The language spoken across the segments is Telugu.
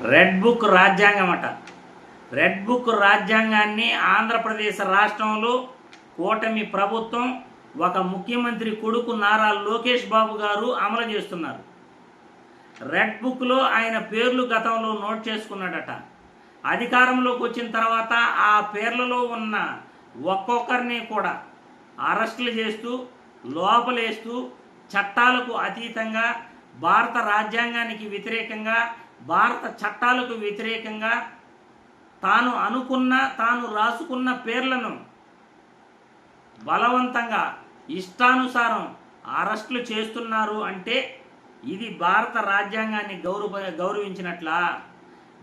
రెడ్ బుక్ రాజ్యాంగం అట. రెడ్ బుక్ రాజ్యాంగాన్ని ఆంధ్రప్రదేశ్ రాష్ట్రంలో కూటమి ప్రభుత్వం ఒక ముఖ్యమంత్రి కొడుకు నారా లోకేష్ బాబు గారు అమలు చేస్తున్నారు. రెడ్ బుక్లో ఆయన పేర్లు గతంలో నోట్ చేసుకున్నాడట. అధికారంలోకి వచ్చిన తర్వాత ఆ పేర్లలో ఉన్న ఒక్కొక్కరిని కూడా అరెస్టులు చేస్తూ లోపలేస్తూ చట్టాలకు అతీతంగా భారత రాజ్యాంగానికి వ్యతిరేకంగా భారత చట్టాలకు వ్యతిరేకంగా తాను అనుకున్న తాను రాసుకున్న పేర్లను బలవంతంగా ఇష్టానుసారం అరెస్టులు చేస్తున్నారు అంటే ఇది భారత రాజ్యాంగాన్ని గౌరవ గౌరవించినట్లా?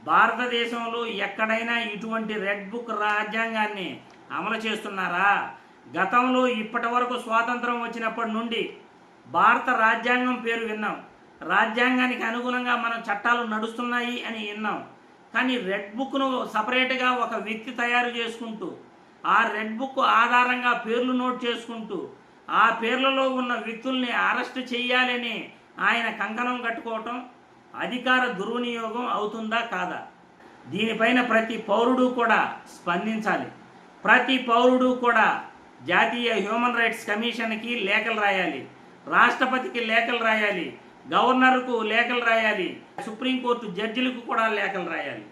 భారతదేశంలో ఎక్కడైనా ఇటువంటి రెడ్ బుక్ రాజ్యాంగాన్ని అమలు చేస్తున్నారా? గతంలో ఇప్పటి వరకు స్వాతంత్రం వచ్చినప్పటి నుండి భారత రాజ్యాంగం పేరు విన్నాం. రాజ్యాంగానికి అనుగుణంగా మనం చట్టాలు నడుస్తున్నాయి అని విన్నాం. కానీ రెడ్ బుక్ను సపరేట్గా ఒక వ్యక్తి తయారు చేసుకుంటూ ఆ రెడ్ బుక్ ఆధారంగా పేర్లు నోట్ చేసుకుంటూ ఆ పేర్లలో ఉన్న వ్యక్తుల్ని అరెస్ట్ చేయాలని ఆయన కంకణం కట్టుకోవటం అధికార దుర్వినియోగం అవుతుందా కాదా? దీనిపైన ప్రతి పౌరుడు కూడా స్పందించాలి. ప్రతి పౌరుడు కూడా జాతీయ హ్యూమన్ రైట్స్ కమిషన్కి లేఖలు రాయాలి. రాష్ట్రపతికి లేఖలు రాయాలి. గవర్నర్కు లేఖలు రాయాలి సుప్రీంకోర్టు జడ్జిలకు కూడా లేఖలు రాయాలి.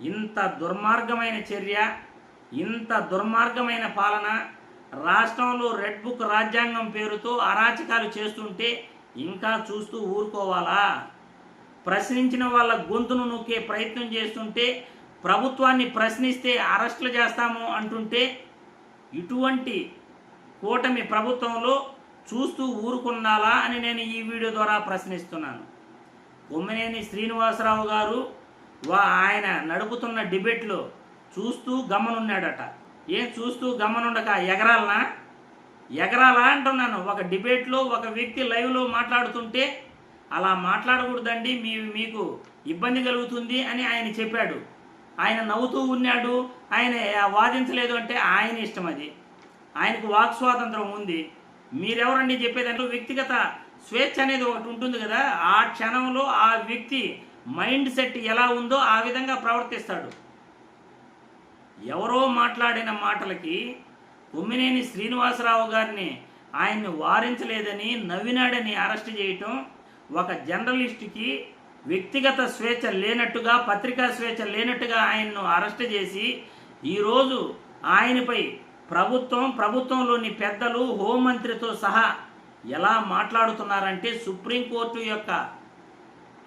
ఇంత దుర్మార్గమైన చర్య ఇంత దుర్మార్గమైన పాలన రాష్ట్రంలో రెడ్ బుక్ రాజ్యాంగం పేరుతో అరాచకాలు చేస్తుంటే ఇంకా చూస్తూ ఊరుకోవాలా? ప్రశ్నించిన వాళ్ళ గొంతును నొక్కే ప్రయత్నం చేస్తుంటే ప్రభుత్వాన్ని ప్రశ్నిస్తే అరెస్టులు చేస్తాము అంటుంటే ఇటువంటి కూటమి ప్రభుత్వంలో చూస్తూ ఊరుకున్నాలా అని నేను ఈ వీడియో ద్వారా ప్రశ్నిస్తున్నాను. కొమ్మినేని శ్రీనివాసరావు గారు వా ఆయన నడుపుతున్న డిబేట్లో చూస్తూ గమ్మనున్నాడట ఏం చూస్తూ గమ్మనుండక ఎగరాలనా? ఎగరాలా అంటున్నాను. ఒక డిబేట్లో ఒక వ్యక్తి లైవ్లో మాట్లాడుతుంటే అలా మాట్లాడకూడదండి మీ మీకు ఇబ్బంది కలుగుతుంది అని ఆయన చెప్పాడు. ఆయన నవ్వుతూ ఉన్నాడు. ఆయన వాదించలేదు అంటే ఆయన ఇష్టం అది. ఆయనకు వాక్ స్వాతంత్రం ఉంది. మీరెవరండి చెప్పేదంటే వ్యక్తిగత స్వేచ్ఛ అనేది ఒకటి ఉంటుంది కదా. ఆ క్షణంలో ఆ వ్యక్తి మైండ్ సెట్ ఎలా ఉందో ఆ విధంగా ప్రవర్తిస్తాడు. ఎవరో మాట్లాడిన మాటలకి ఉమ్మినేని శ్రీనివాసరావు గారిని ఆయన్ని వారించలేదని నవ్వినాడని అరెస్ట్ చేయటం ఒక జర్నలిస్ట్కి వ్యక్తిగత స్వేచ్ఛ లేనట్టుగా పత్రికా స్వేచ్ఛ లేనట్టుగా ఆయన్ను అరెస్ట్ చేసి ఈరోజు ఆయనపై ప్రభుత్వం ప్రభుత్వంలోని పెద్దలు హోంమంత్రితో సహా ఎలా మాట్లాడుతున్నారంటే సుప్రీంకోర్టు యొక్క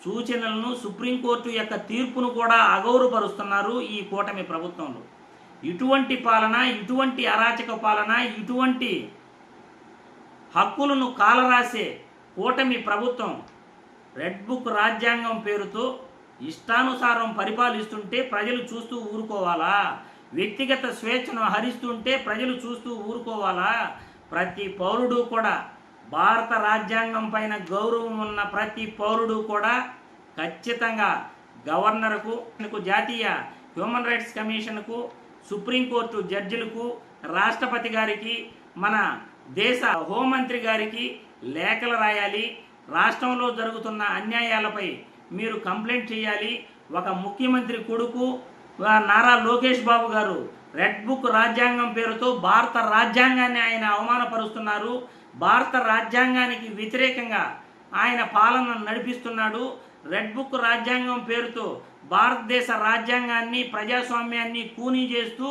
సూచనలను సుప్రీంకోర్టు యొక్క తీర్పును కూడా అగౌరవపరుస్తున్నారు ఈ కూటమి ప్రభుత్వంలో. ఇటువంటి పాలన ఇటువంటి అరాచక పాలన ఇటువంటి హక్కులను కాలరాసే కూటమి ప్రభుత్వం రెడ్ బుక్ రాజ్యాంగం పేరుతో ఇష్టానుసారం పరిపాలిస్తుంటే ప్రజలు చూస్తూ ఊరుకోవాలా? వ్యక్తిగత స్వేచ్ఛను హరిస్తుంటే ప్రజలు చూస్తూ ఊరుకోవాలా? ప్రతి పౌరుడు కూడా భారత రాజ్యాంగం పైన గౌరవం ఉన్న ప్రతి పౌరుడు కూడా ఖచ్చితంగా గవర్నర్కు జాతీయ హ్యూమన్ రైట్స్ కమిషన్కు సుప్రీంకోర్టు జడ్జిలకు రాష్ట్రపతి గారికి మన దేశ హోంమంత్రి గారికి లేఖలు రాయాలి. రాష్ట్రంలో జరుగుతున్న అన్యాయాలపై మీరు కంప్లైంట్ చేయాలి. ఒక ముఖ్యమంత్రి కొడుకు నారా లోకేష్ బాబు గారు రెడ్ బుక్ రాజ్యాంగం పేరుతో భారత రాజ్యాంగాన్ని ఆయన అవమానపరుస్తున్నారు. భారత రాజ్యాంగానికి వ్యతిరేకంగా ఆయన పాలన నడిపిస్తున్నాడు. రెడ్ బుక్ రాజ్యాంగం పేరుతో భారతదేశ రాజ్యాంగాన్ని ప్రజాస్వామ్యాన్ని కూనీ చేస్తూ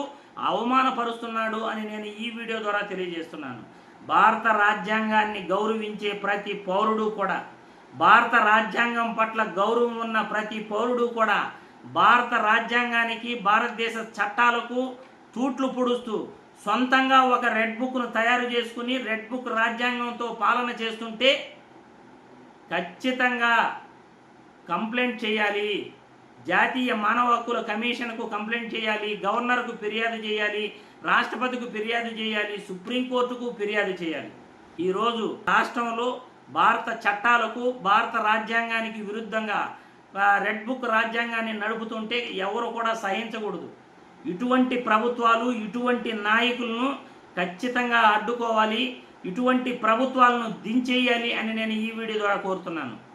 అవమానపరుస్తున్నాడు అని నేను ఈ వీడియో ద్వారా తెలియజేస్తున్నాను. భారత రాజ్యాంగాన్ని గౌరవించే ప్రతి పౌరుడు కూడా భారత రాజ్యాంగం పట్ల గౌరవం ఉన్న ప్రతి పౌరుడు కూడా భారత రాజ్యాంగానికి భారతదేశ చట్టాలకు తూట్లు పొడుస్తూ సొంతంగా ఒక రెడ్ బుక్ను తయారు చేసుకుని రెడ్ బుక్ రాజ్యాంగంతో పాలన చేస్తుంటే ఖచ్చితంగా కంప్లైంట్ చేయాలి. జాతీయ మానవ హక్కుల కమిషన్కు కంప్లైంట్ చేయాలి గవర్నర్కు ఫిర్యాదు చేయాలి రాష్ట్రపతికి ఫిర్యాదు చేయాలి సుప్రీంకోర్టుకు ఫిర్యాదు చేయాలి. ఈరోజు రాష్ట్రంలో భారత చట్టాలకు భారత రాజ్యాంగానికి విరుద్ధంగా రెడ్ బుక్ రాజ్యాంగాన్ని నడుపుతుంటే ఎవరు కూడా సహించకూడదు. ఇటువంటి ప్రభుత్వాలు ఇటువంటి నాయకులను ఖచ్చితంగా అడ్డుకోవాలి ఇటువంటి ప్రభుత్వాలను దించేయాలి అని నేను ఈ వీడియో ద్వారా కోరుతున్నాను.